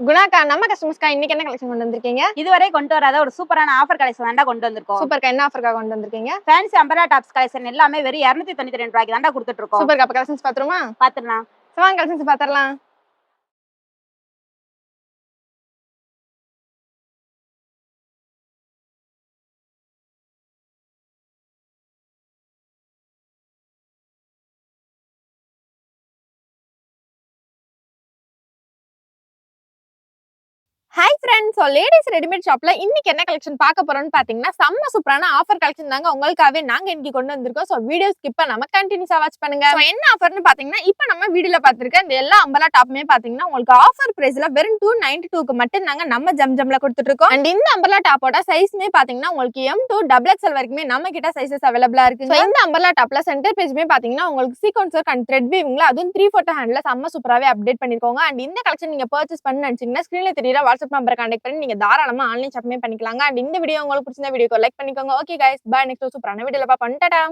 குணாக்கா நம்ம கஸ்டமர்ஸ்க்கா இன்னைக்கு என்ன கலெக்ஷன் கொண்டு வந்திருக்கீங்க? இதுவரை கொண்டு வராத ஒரு சூப்பரான ஆஃபர் கலெக்ஷன் தாண்டா கொண்டு வந்திருக்கோம். சூப்பர்க்கா என்ன ஆஃபர்க்கா கொண்டு வந்திருக்கீங்க? ஃபேன்சி அம்பரா டாப்ஸ் கலெக்ஷன் எல்லாமே வெறும் இரநூத்தி தொண்ணூத்தி ரெண்டு ரூபாய்க்கு தாண்டா கொடுத்துட்டு இருக்கோம். சூப்பர்க்கா அப்ப கலெக்ஷன்ஸ் பாத்துருமா பாத்துடலாம். வாங்க collections பாத்திரலாம். Hi friends so ladies readymade ஷாப்பில் இன்னைக்கு என்ன கலெக்ஷன் பார்க்க போறோம்னு பார்த்தீங்கன்னா செம்ம சூப்பரான ஆஃபர் கலெக்ஷன் தாங்க உங்களுக்காகவே நாங்கள் இன்னைக்கு கொண்டு வந்திருக்கோம். ஸோ வீடியோ ஸ்கிப் பண்ணாம கண்டினியூஸாக வாட்ச் பண்ணுங்க. ஸோ என்ன ஆஃபர்னு பார்த்தீங்கன்னா இப்போ நம்ம வீடியோல பார்த்துருக்கேன் இந்த எல்லா அம்பலா டாப்புமே பார்த்தீங்கன்னா உங்களுக்கு ஆஃபர் ப்ரைஸில் வெறும் டூ நைன்டி டூக்கு மட்டும் நாங்கள் நம்ம ஜம் ஜம்ல கொடுத்துட்டு இருக்கோம் அண்ட் இந்த அம்பலா டாப்போட சைஸ்மே பார்த்தீங்கன்னா உங்களுக்கு எம் டூ டபுள் எக்ஸ்எல் வரைக்குமே நம்ம கிட்ட சைசஸ் அவைலபிளா இருக்கு ஸோ இந்த அம்பலா டாப்ல சென்டர் பேஜ்மே பார்த்தீங்கன்னா உங்களுக்கு சீக்வன்ஸ் ஒர்க் அண்ட் த்ரெட் வீவிங்ல அதுவும் த்ரீ ஃபோட்டோ ஹேண்ட்ல செம்ம சூப்பராகவே அப்டேட் பண்ணிருக்கோங்க. அண்ட் இந்த கலெக்ஷன் நீங்க பர்ச்சேஸ் பண்ணு நினைச்சீங்கன்னா ஸ்க்ரீன்ல தெரியல வாட்ஸ்அப் நம்பர் கான்டெக்ட் பண்ணி நீங்க தாராளமா ஆன்லைன் ஷாப்பிங் பண்ணிக்கலாங்க. அண்ட் இந்த வீடியோ உங்களுக்கு பிடிச்சிருந்த வீடியோ லைக் பண்ணிக்கோங்க. ஓகே கைஸ் பாய் நெக்ஸ்ட் சூப்பரான வீடியோல பாப்போம் டாடா